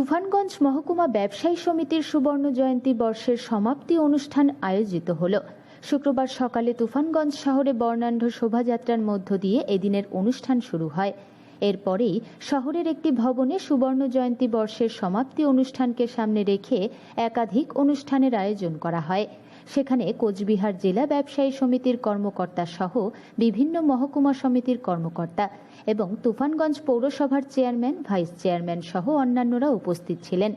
তুফানগঞ্জ মহকুমা ব্যবসায়ী সমিতির সুবর্ণ জয়ন্তী বর্ষের সমাপ্তি অনুষ্ঠান আয়োজিত হল। শুক্রবার সকালে তুফানগঞ্জ শহরে বর্ণাঢ্য শোভাযাত্রার মধ্য দিয়ে এদিনের অনুষ্ঠান শুরু হয়। এরপরেই শহরের একটি ভবনে সুবর্ণ জয়ন্তী বর্ষের সমাপ্তি অনুষ্ঠানকে সামনে রেখে একাধিক অনুষ্ঠানের আয়োজন করা হয়। সেখানে কোচবিহার জেলা ব্যবসায়ী সমিতির কর্মকর্তা সহ বিভিন্ন মহকুমা সমিতির কর্মকর্তা এবং তুফানগঞ্জ পৌরসভার চেয়ারম্যান ভাইস চেয়ারম্যান সহ অন্যান্যরা উপস্থিত ছিলেন।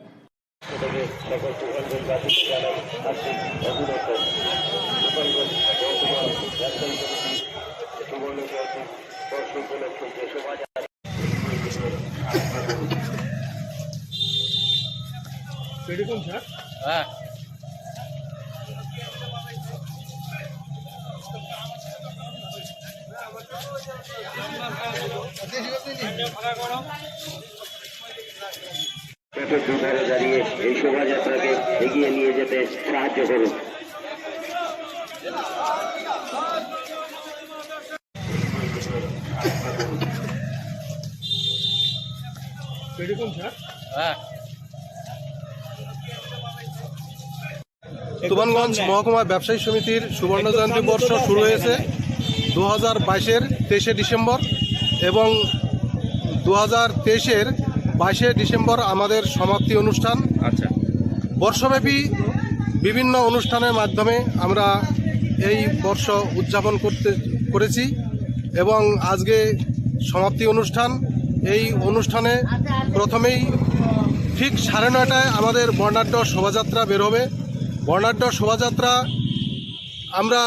সকল তুফানগঞ্জবাসীকে দাঁড়িয়ে এই শোভাযাত্রাকে এগিয়ে নিয়ে যেতে সাহায্য করুন মহকুমা ব্যবসায়ী সমিতির সুবর্ণ জয়ন্তী বর্ষ শুরু হয়েছে। দু হাজার বাইশের তেইশে ডিসেম্বর এবং দু হাজার তেইশের বাইশে ডিসেম্বর আমাদের সমাপ্তি অনুষ্ঠান। আচ্ছা। বর্ষব্যাপী বিভিন্ন অনুষ্ঠানের মাধ্যমে আমরা এই বর্ষ উদযাপন করতে করেছি এবং আজকে সমাপ্তি অনুষ্ঠান। এই অনুষ্ঠানে প্রথমেই ঠিক সাড়ে নয়টায় আমাদের বর্ণাঢ্য শোভাযাত্রা বের হবে। বর্ণাঢ্য শোভাযাত্রা আমরা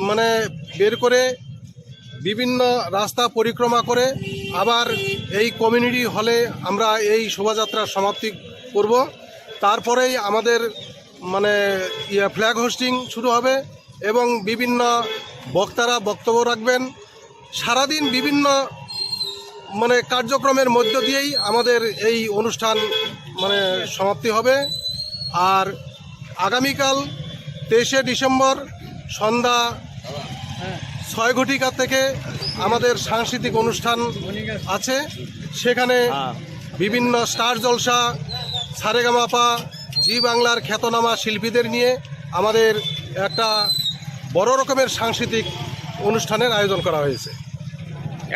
মানে বের করে বিভিন্ন রাস্তা পরিক্রমা করে আবার এই কমিউনিটি হলে আমরা এই শোভাযাত্রার সমাপ্তি করব। তারপরেই আমাদের মানে ইয়ে ফ্ল্যাগ হোস্টিং শুরু হবে এবং বিভিন্ন বক্তারা বক্তব্য রাখবেন। সারাদিন বিভিন্ন মানে কার্যক্রমের মধ্য দিয়েই আমাদের এই অনুষ্ঠান মানে সমাপ্তি হবে। আর আগামীকাল তেইশে ডিসেম্বর সন্ধ্যা ছয় ঘটিকা থেকে আমাদের সাংস্কৃতিক অনুষ্ঠান আছে। সেখানে বিভিন্ন স্টার জলসা সারেগামাপা জি বাংলার খ্যাতনামা শিল্পীদের নিয়ে আমাদের একটা বড় রকমের সাংস্কৃতিক অনুষ্ঠানের আয়োজন করা হয়েছে।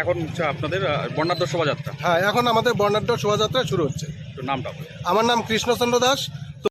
এখন হচ্ছে আপনাদের বর্ণাঢ্য শোভাযাত্রা। হ্যাঁ এখন আমাদের বর্ণাঢ্য শোভাযাত্রা শুরু হচ্ছে। নামটা আমার নাম কৃষ্ণচন্দ্র দাস